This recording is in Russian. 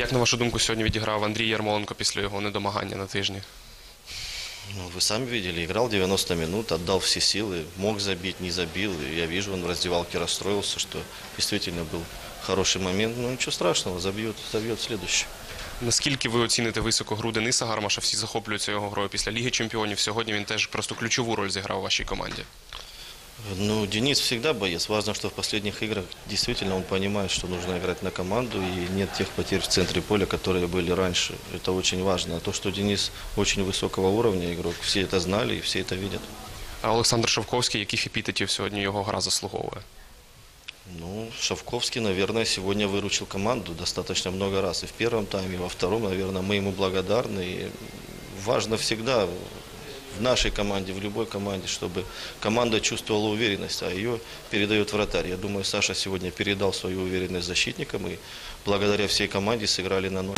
Як на вашу думку сьогодні відіграв Андрій Ярмоленко після його недомагання на тижні? Ну, вы сами видели, играл 90 минут, отдал все силы, мог забить, не забил. И я вижу, он в раздевалке расстроился, что действительно был хороший момент. Ну, ничего страшного, забьет, забьет в следующий. Наскільки ви оціните високо гру Дениса Гармаша? Всі захоплюються його грою після Ліги Чемпіонів. Сьогодні він теж просто ключову роль зіграв у вашій команді. Ну, Денис всегда боец. Важно, что в последних играх действительно он понимает, что нужно играть на команду и нет тех потерь в центре поля, которые были раньше. Это очень важно. А то, что Денис очень высокого уровня игрок, все это знали и все это видят. А Олександр Шовковський, яких епітетів сьогодні його гра заслуговує? Ну, Шавковский, наверное, сегодня выручил команду достаточно много раз. И в первом тайме, и во втором, наверное, мы ему благодарны. И важно всегда в нашей команде, в любой команде, чтобы команда чувствовала уверенность, а ее передает вратарь. Я думаю, Саша сегодня передал свою уверенность защитникам и благодаря всей команде сыграли на ноль.